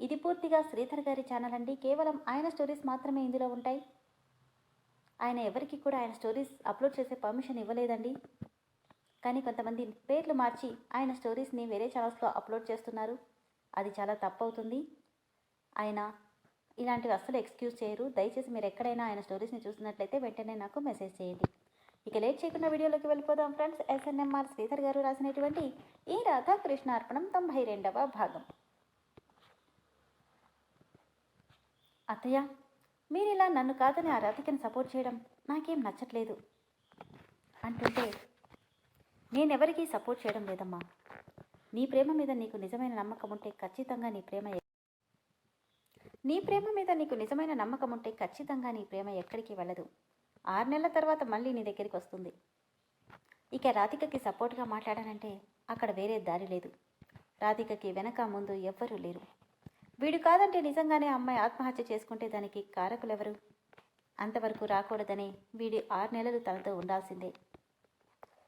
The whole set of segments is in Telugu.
ఇది పూర్తిగా శ్రీధర్ గారి ఛానల్ అండి. కేవలం ఆయన స్టోరీస్ మాత్రమే ఇందులో ఉంటాయి. ఆయన ఎవరికి కూడా ఆయన స్టోరీస్ అప్లోడ్ చేసే పర్మిషన్ ఇవ్వలేదండి. కానీ కొంతమంది పేర్లు మార్చి ఆయన స్టోరీస్ని వేరే ఛానల్స్లో అప్లోడ్ చేస్తున్నారు. అది చాలా తప్పు అవుతుంది ఆయన ఇలాంటివి అస్సలు ఎక్స్క్యూజ్ చేయరు. దయచేసి మీరు ఎక్కడైనా ఆయన స్టోరీస్ని చూసినట్లయితే వెంటనే నాకు మెసేజ్ చేయండి. ఇక లేట్ చేయకుండా వీడియోలోకి వెళ్ళిపోదాం ఫ్రెండ్స్ ఎస్ఎన్ఎంఆర్ శ్రీధర్ గారు రాసినటువంటి ఈ రాధాకృష్ణ అర్పణం తొంభై రెండవ భాగం. అత్తయ్య మీరు ఇలా నన్ను కాదని ఆ రాధికను సపోర్ట్ చేయడం నాకేం నచ్చట్లేదు. అంటుంటే నేనెవరికీ సపోర్ట్ చేయడం లేదమ్మా. నీ ప్రేమ మీద నీకు నిజమైన నమ్మకం ఉంటే ఖచ్చితంగా నీ ప్రేమ నీ ప్రేమ మీద నీకు నిజమైన నమ్మకం ఉంటే ఖచ్చితంగా నీ ప్రేమ ఎక్కడికి వెళ్ళదు. ఆరు నెలల తర్వాత మళ్ళీ నీ దగ్గరికి వస్తుంది. ఇక రాధికకి సపోర్ట్గా మాట్లాడానంటే అక్కడ వేరే దారి లేదు. రాధికకి వెనక ముందు ఎవ్వరూ లేరు. వీడు కాదంటే నిజంగానే అమ్మాయి ఆత్మహత్య చేసుకుంటే దానికి కారకులెవరు? అంతవరకు రాకూడదని వీడి ఆరు నెలలు తనతో ఉండాల్సిందే.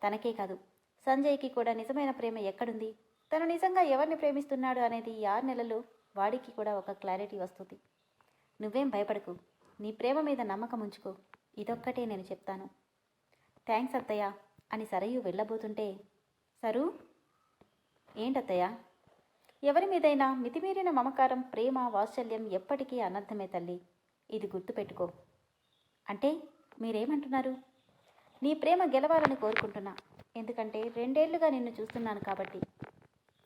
తనకే కాదు సంజయ్కి కూడా నిజమైన ప్రేమ ఎక్కడుంది? తను నిజంగా ఎవరిని ప్రేమిస్తున్నాడు అనేది ఈ ఆరు నెలలు వాడికి కూడా ఒక క్లారిటీ వస్తుంది. నువ్వేం భయపడకు నీ ప్రేమ మీద నమ్మకం ఉంచుకో. ఇదొక్కటే నేను చెప్తాను. థ్యాంక్స్ అత్తయ్య అని సరయు వెళ్ళబోతుంటే సరు? ఏంటత్తయ్య? ఎవరి మీదైనా మితిమీరిన మమకారం ప్రేమ వాత్సల్యం ఎప్పటికీ అనర్థమే తల్లి. ఇది గుర్తుపెట్టుకో. అంటే మీరేమంటున్నారు? నీ ప్రేమ గెలవాలని కోరుకుంటున్నా. ఎందుకంటే రెండేళ్ళుగా నిన్ను చూస్తున్నాను కాబట్టి.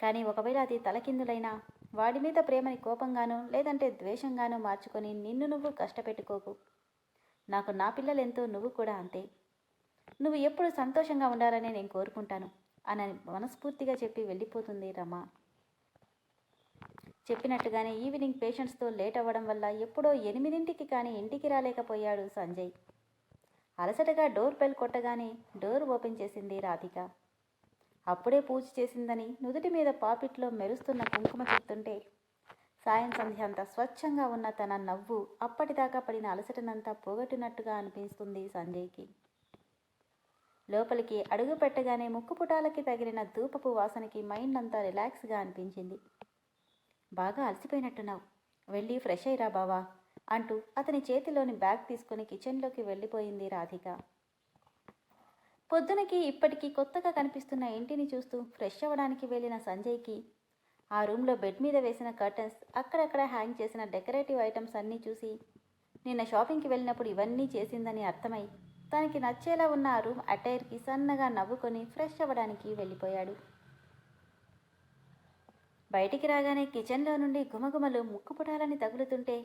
కానీ ఒకవేళ అది తలకిందులైనా వాడి మీద ప్రేమని కోపంగానో లేదంటే ద్వేషంగానో మార్చుకొని నిన్ను నువ్వు కష్టపెట్టుకోకు. నాకు నా పిల్లలెంతో నువ్వు కూడా అంతే. నువ్వు ఎప్పుడు సంతోషంగా ఉండాలని నేను కోరుకుంటాను. అని మనస్ఫూర్తిగా చెప్పి వెళ్ళిపోతుంది రమా. చెప్పినట్టుగానే ఈవినింగ్ పేషెంట్స్తో లేట్ అవ్వడం వల్ల ఎప్పుడో ఎనిమిదింటికి కానీ ఇంటికి రాలేకపోయాడు సంజయ్. అలసటగా డోర్ బెల్ కొట్టగానే డోర్ ఓపెన్ చేసింది రాధిక. అప్పుడే పూజ చేసిందని నుదుటి మీద పాపిట్లో మెరుస్తున్న కుంకుమ చెప్తుంటే సాయం సంధ్య అంత స్వచ్ఛంగా ఉన్న తన నవ్వు అప్పటిదాకా పడిన అలసటనంతా పోగొట్టినట్టుగా అనిపిస్తుంది సంజయ్కి. లోపలికి అడుగు పెట్టగానే ముక్కు పుటాలకి తగిలిన ధూపపు వాసనకి మైండ్ అంతా రిలాక్స్గా అనిపించింది. బాగా అలసిపోయినట్టున్నావు. వెళ్ళి ఫ్రెష్ అయ్యిరా బావా అంటూ అతని చేతిలోని బ్యాగ్ తీసుకుని కిచెన్లోకి వెళ్ళిపోయింది రాధిక. పొద్దునకి ఇప్పటికీ కొత్తగా కనిపిస్తున్న ఇంటిని చూస్తూ ఫ్రెష్ అవ్వడానికి వెళ్ళిన సంజయ్కి ఆ రూమ్లో బెడ్ మీద వేసిన కర్టన్స్ అక్కడక్కడ హ్యాంగ్ చేసిన డెకరేటివ్ ఐటమ్స్ అన్నీ చూసి నిన్న షాపింగ్కి వెళ్ళినప్పుడు ఇవన్నీ చేసిందని అర్థమై తనకి నచ్చేలా ఉన్న ఆ రూమ్ అటైర్కి సన్నగా నవ్వుకొని ఫ్రెష్ అవ్వడానికి వెళ్ళిపోయాడు. బయటికి రాగానే కిచెన్లో నుండి గుమగుమలు ముక్కుపుటాలని తగులుతుంటే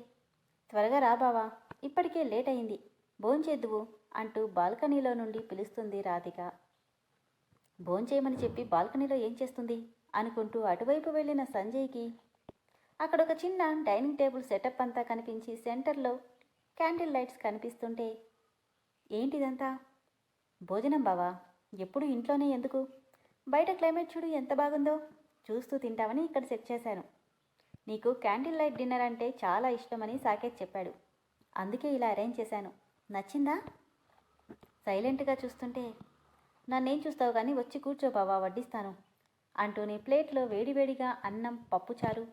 త్వరగా రా బావా ఇప్పటికే లేట్ అయింది భోంచేద్దువు అంటూ బాల్కనీలో నుండి పిలుస్తుంది రాధిక. భోంచేయమని చెప్పి బాల్కనీలో ఏం చేస్తుంది? అనుకుంటూ అటువైపు వెళ్ళిన సంజయ్కి అక్కడ ఒక చిన్న డైనింగ్ టేబుల్ సెటప్ అంతా కనిపించి సెంటర్లో క్యాండిల్ లైట్స్ కనిపిస్తుంటే ఏంటిదంతా? భోజనం బావా ఎప్పుడు ఇంట్లోనే ఎందుకు? బయట క్లైమేట్ చూడు ఎంత బాగుందో చూస్తూ తింటామని ఇక్కడ సెట్ చేశాను. నీకు క్యాండిల్ లైట్ డిన్నర్ అంటే చాలా ఇష్టమని సాకేత్ చెప్పాడు. అందుకే ఇలా అరేంజ్ చేశాను. నచ్చిందా? సైలెంట్గా చూస్తుంటే నన్నేం చూస్తావు కానీ వచ్చి కూర్చో బావా వడ్డిస్తాను అంటూనే ప్లేట్లో వేడివేడిగా అన్నం పప్పుచారు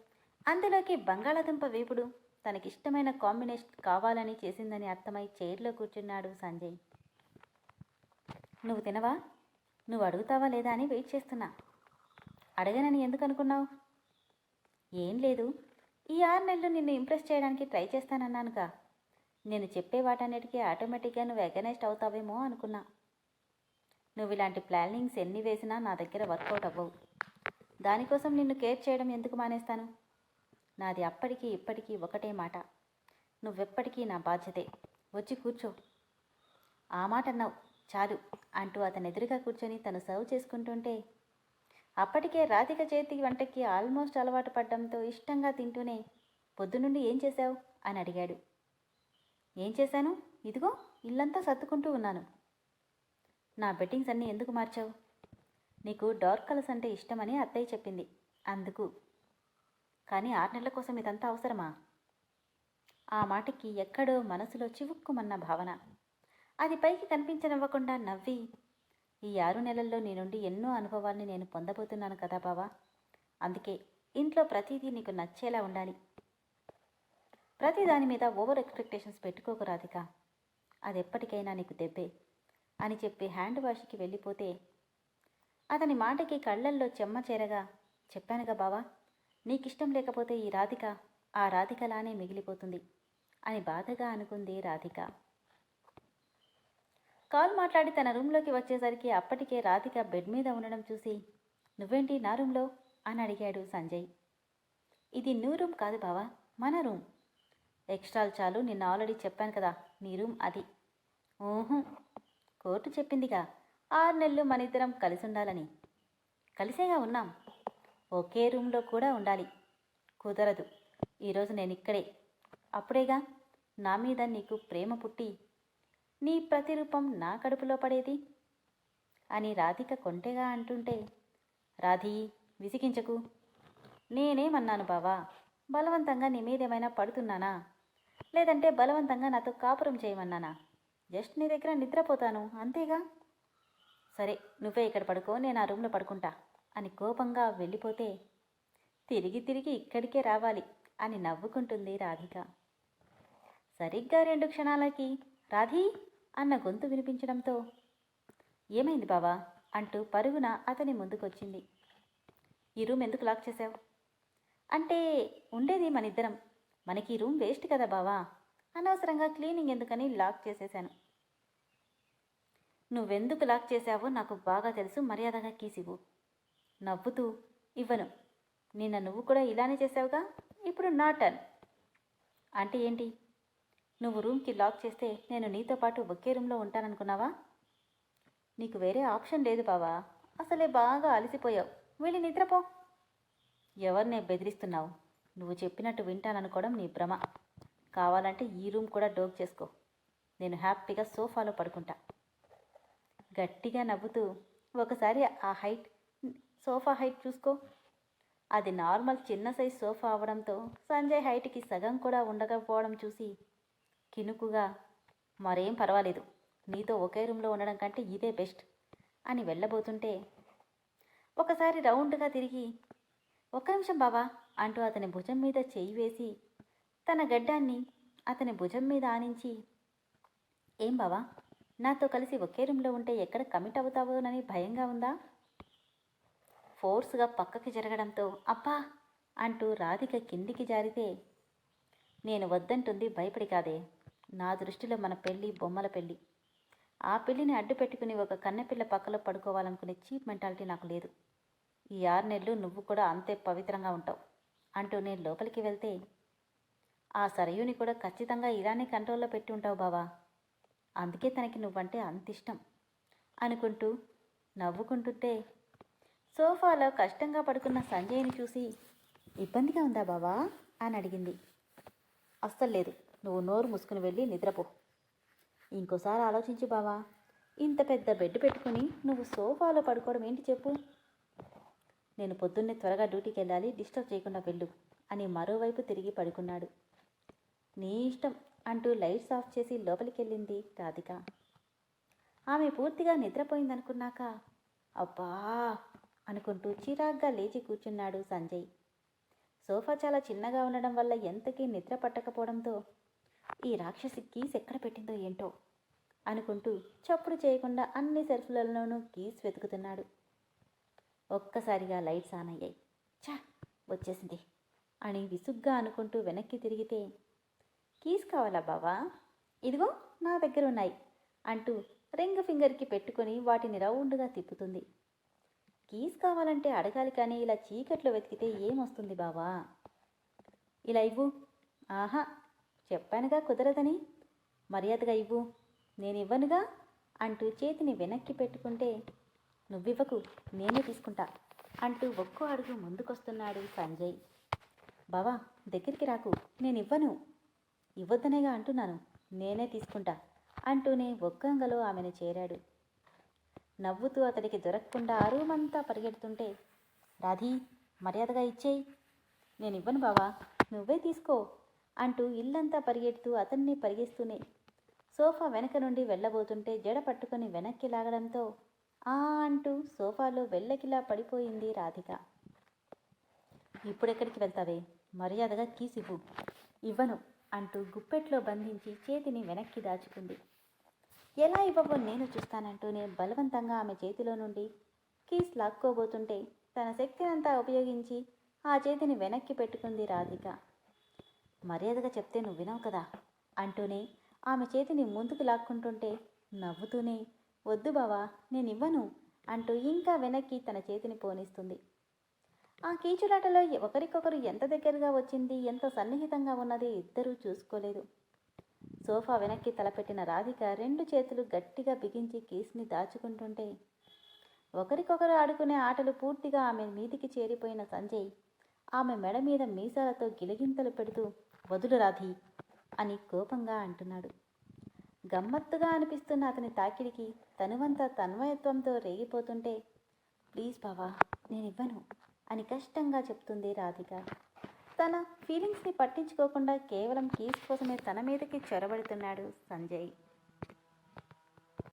అందులోకి బంగాళాదుంప వేపుడు తనకిష్టమైన కాంబినేషన్ కావాలని చేసిందని అర్థమై చైర్లో కూర్చున్నాడు సంజయ్. నువ్వు తినవా? నువ్వు అడుగుతావా లేదా అని వెయిట్ చేస్తున్నా. అడగనని ఎందుకు అనుకున్నావు ఏం లేదు. ఈ ఆరు నెలలు నిన్ను ఇంప్రెస్ చేయడానికి ట్రై చేస్తానన్నానుగా. నేను చెప్పే వాటన్నిటికీ ఆటోమేటిక్గా నువ్వు ఎగనైజ్డ్ అవుతావేమో అనుకున్నా. నువ్వు ఇలాంటి ప్లానింగ్స్ ఎన్ని వేసినా నా దగ్గర వర్కౌట్ అవ్వవు. దానికోసం నిన్ను కేర్ చేయడం ఎందుకు మానేస్తాను? నాది అప్పటికి ఇప్పటికీ ఒకటే మాట. నువ్వెప్పటికీ నా బాధ్యతే. వచ్చి కూర్చో. ఆ మాట అన్నావు చాలు అంటూ అతను ఎదురుగా కూర్చొని తను సర్వ్ చేసుకుంటుంటే అప్పటికే రాధిక చేతి వంటకి ఆల్మోస్ట్ అలవాటు పడ్డంతో ఇష్టంగా తింటూనే పొద్దునుండి ఏం చేశావు? అని అడిగాడు. ఏం చేశాను? ఇదిగో ఇల్లంతా సర్దుకుంటూ ఉన్నాను. నా బెట్టింగ్స్ అన్నీ ఎందుకు మార్చావు? నీకు డార్క్ కలర్స్ అంటే ఇష్టమని అత్తయ్య చెప్పింది అందుకు. కానీ ఆరు నెలల కోసం ఇదంతా అవసరమా? ఆ మాటకి ఎక్కడో మనసులో చివుక్కుమన్న భావన. అది పైకి కనిపించనివ్వకుండా నవ్వి ఈ ఆరు నెలల్లో నీ నుండి ఎన్నో అనుభవాల్ని నేను పొందబోతున్నాను కదా బావా. అందుకే ఇంట్లో ప్రతిదీ నీకు నచ్చేలా ఉండాలి. ప్రతి దాని మీద ఓవర్ ఎక్స్పెక్టేషన్స్ పెట్టుకోకు రాధిక. అది ఎప్పటికైనా నీకు దెబ్బే అని చెప్పి హ్యాండ్ వాష్కి వెళ్ళిపోతే అతని మాటకి కళ్ళల్లో చెమ్మ చేరగా చెప్పానుగా బావా నీకిష్టం లేకపోతే ఈ రాధిక ఆ రాధికలానే మిగిలిపోతుంది అని బాధగా అనుకుంది రాధిక. కాల్ మాట్లాడి తన రూమ్లోకి వచ్చేసరికి అప్పటికే రాధిక బెడ్ మీద ఉండడం చూసి నువ్వేంటి నా రూమ్లో? అని అడిగాడు సంజయ్. ఇది న్యూ రూమ్ కాదు బావా మన రూమ్. ఎక్స్ట్రాలు చాలు నిన్న ఆల్రెడీ చెప్పాను కదా నీ రూమ్ అది. ఓహో కోర్టు చెప్పిందిగా. ఆరు నెలలు మన ఇద్దరం కలిసి ఉండాలని. కలిసేగా ఉన్నాం. ఒకే రూమ్లో కూడా ఉండాలి. కుదరదు. ఈరోజు నేను ఇక్కడే. అప్పుడేగా? నా మీద నీకు ప్రేమ పుట్టి నీ ప్రతిరూపం నా కడుపులో పడేది? అని రాధిక కొంటెగా అంటుంటే రాధీ విసిగించకు. నేనేమన్నాను బావా బలవంతంగా నీ మీదేమైనా పడుతున్నానా? లేదంటే బలవంతంగా నాతో కాపురం చేయమన్నానా? జస్ట్ నీ దగ్గర నిద్రపోతాను అంతేగా? సరే నువ్వే ఇక్కడ పడుకో నేను ఆ రూమ్లో పడుకుంటా అని కోపంగా వెళ్ళిపోతే తిరిగి తిరిగి ఇక్కడికే రావాలి అని నవ్వుకుంటుంది రాధిక. సరిగ్గా రెండు క్షణాలకి రాధీ! అన్న గొంతు వినిపించడంతో ఏమైంది బావా? అంటూ పరుగున అతని ముందుకొచ్చింది. ఈ రూమ్ ఎందుకు లాక్ చేసావు అంటే ఉండేది మన ఇద్దరం మనకి ఈ రూమ్ వేస్ట్ కదా బావా. అనవసరంగా క్లీనింగ్ ఎందుకని లాక్ చేసేశాను. నువ్వెందుకు లాక్ చేశావో నాకు బాగా తెలుసు. మర్యాదగా కీసివు నవ్వుతూ ఇవ్వను. నిన్న నువ్వు కూడా ఇలానే చేసావుగా ఇప్పుడు నా టర్న్. అంటే ఏంటి? నువ్వు రూమ్కి లాక్ చేస్తే నేను నీతో పాటు ఒకే రూమ్లో ఉంటాననుకున్నావా? నీకు వేరే ఆప్షన్ లేదు బావా. అసలే బాగా అలసిపోయావు. వెళ్ళి నిద్రపో. ఎవరినే బెదిరిస్తున్నావు? నువ్వు చెప్పినట్టు వింటాననుకోవడం నీ భ్రమ. కావాలంటే ఈ రూమ్ కూడా డోక్ చేసుకో. నేను హ్యాపీగా సోఫాలో పడుకుంటా. గట్టిగా నవ్వుతూ ఒకసారి ఆ హైట్ సోఫా హైట్ చూసుకో. అది నార్మల్ చిన్న సైజ్ సోఫా అవడంతో సంజయ్ హైట్కి సగం కూడా ఉండకపోవడం చూసి కినుకుగా మరేం పర్వాలేదు. నీతో ఒకే రూమ్లో ఉండడం కంటే ఇదే బెస్ట్ అని వెళ్ళబోతుంటే ఒకసారి రౌండ్గా తిరిగి ఒక్క నిమిషం బావా అంటూ అతని భుజం మీద చేయి వేసి తన గడ్డాన్ని అతని భుజం మీద ఆనించి ఏం బావా నాతో కలిసి ఒకే రూమ్లో ఉంటే ఎక్కడ కమిట్ అవుతావోనని భయంగా ఉందా? ఫోర్స్గా పక్కకి జరగడంతో అబ్బా అంటూ రాధిక కిందికి జారితే నేను వద్దంటుంది భయపడి కాదే. నా దృష్టిలో మన పెళ్ళి బొమ్మల పెళ్ళి. ఆ పెళ్ళిని అడ్డు పెట్టుకుని ఒక కన్నెపిల్ల పక్కలో పడుకోవాలనుకునే చీప్ మెంటాలిటీ నాకు లేదు. ఈ ఆరు నెలలు నువ్వు కూడా అంతే పవిత్రంగా ఉంటావు అంటూ నేను లోపలికి వెళ్తే ఆ సరయుని కూడా ఖచ్చితంగా ఇలానే కంట్రోల్లో పెట్టి ఉంటావు బావా. అందుకే తనకి నువ్వంటే అంత ఇష్టం అనుకుంటూ నవ్వుకుంటుంటే సోఫాలో కష్టంగా పడుకున్న సంజయ్ని చూసి ఇబ్బందిగా ఉందా బావా? అని అడిగింది. అస్సలు లేదు. నువ్వు నోరు మూసుకుని వెళ్ళి నిద్రపో. ఇంకోసారి ఆలోచించు బావా. ఇంత పెద్ద బెడ్ పెట్టుకుని నువ్వు సోఫాలో పడుకోవడం ఏంటి చెప్పు? నేను పొద్దున్నే త్వరగా డ్యూటీకి వెళ్ళాలి డిస్టర్బ్ చేయకుండా వెళ్ళు అని మరోవైపు తిరిగి పడుకున్నాడు. నీ ఇష్టం అంటూ లైట్స్ ఆఫ్ చేసి లోపలికి వెళ్ళింది రాధిక. ఆమె పూర్తిగా నిద్రపోయిందనుకున్నాక అబ్బా! అనుకుంటూ చిరాగ్గా లేచి కూర్చున్నాడు సంజయ్. సోఫా చాలా చిన్నగా ఉండడం వల్ల ఎంతకీ నిద్ర పట్టకపోవడంతో ఈ రాక్షసి కీస్ ఎక్కడ పెట్టిందో ఏంటో అనుకుంటూ చప్పుడు చేయకుండా అన్ని సెల్ఫ్లలోనూ కీస్ వెతుకుతున్నాడు. ఒక్కసారిగా లైట్స్ ఆన్ అయ్యాయి. చా వచ్చేసింది అని విసుగ్గా అనుకుంటూ వెనక్కి తిరిగితే కీస్ కావాలా బావా? ఇదిగో నా దగ్గర ఉన్నాయి అంటూ రింగ్ ఫింగర్కి పెట్టుకొని వాటిని రౌండ్గా తిప్పుతుంది. కీస్ కావాలంటే అడగాలి కానీ ఇలా చీకట్లో వెతికితే ఏమొస్తుంది బావా? ఇలా ఇవ్వు. ఆహా చెప్పానుగా కుదరదని. మర్యాదగా ఇవ్వు. నేను ఇవ్వనుగా అంటూ చేతిని వెనక్కి పెట్టుకుంటే నువ్వివ్వకు నేనే తీసుకుంటా అంటూ ఒక్కో అడుగు ముందుకొస్తున్నాడు సంజయ్. బావా దగ్గరికి రాకు నేను ఇవ్వను ఇవ్వద్దనేగా అంటున్నాను నేనే తీసుకుంటా అంటూనే ఒక్కంగలో ఆమెను చేరాడు. నవ్వుతూ అతడికి దొరకకుండా ఆ పరిగెడుతుంటే రాధీ మర్యాదగా ఇచ్చేయి. నేను ఇవ్వను బావా నువ్వే తీసుకో. అంటూ ఇల్లంతా పరిగెడుతూ అతన్ని పరిగెస్తూనే సోఫా వెనక నుండి వెళ్ళబోతుంటే జడ పట్టుకొని వెనక్కి లాగడంతో ఆ అంటూ సోఫాలో వెళ్ళకిలా పడిపోయింది రాధిక. ఇప్పుడెక్కడికి వెళ్తావే? మర్యాదగా కీస్ ఇవ్వు ఇవ్వను అంటూ గుప్పెట్లో బంధించి చేతిని వెనక్కి దాచుకుంది. ఎలా ఇవ్వవో నేను చూస్తానంటూనే బలవంతంగా ఆమె చేతిలో నుండి కీస్ లాక్కోబోతుంటే తన శక్తినంతా ఉపయోగించి ఆ చేతిని వెనక్కి పెట్టుకుంది రాధిక. మర్యాదగా చెప్తే నువ్వు వినవు కదా? అంటూనే ఆమె చేతిని ముందుకు లాక్కుంటుంటే నవ్వుతూనే వద్దు బావా నేను ఇవ్వను అంటూ ఇంకా వెనక్కి తన చేతిని పోనిస్తుంది. ఆ కీచులాటలో ఒకరికొకరు ఎంత దగ్గరగా వచ్చింది ఎంత సన్నిహితంగా ఉన్నది ఇద్దరూ చూసుకోలేదు. సోఫా వెనక్కి తలపెట్టిన రాధిక రెండు చేతులు గట్టిగా బిగించి కీస్ని దాచుకుంటుంటే ఒకరికొకరు ఆడుకునే ఆటలు పూర్తిగా ఆమె మీదికి చేరిపోయిన సంజయ్ ఆమె మెడ మీద మీసాలతో గిలిగింతలు పెడుతూ వదులు రాధి అని కోపంగా అంటున్నాడు. గమ్మత్తుగా అనిపిస్తున్న అతని తాకిడికి తనువంతా తన్మయత్వంతో రేగిపోతుంటే ప్లీజ్ బావా నేను ఇవ్వను అని కష్టంగా చెప్తుంది రాధిక. తన ఫీలింగ్స్ని పట్టించుకోకుండా కేవలం కీస్ కోసమే తన మీదకి చొరబడుతున్నాడు సంజయ్.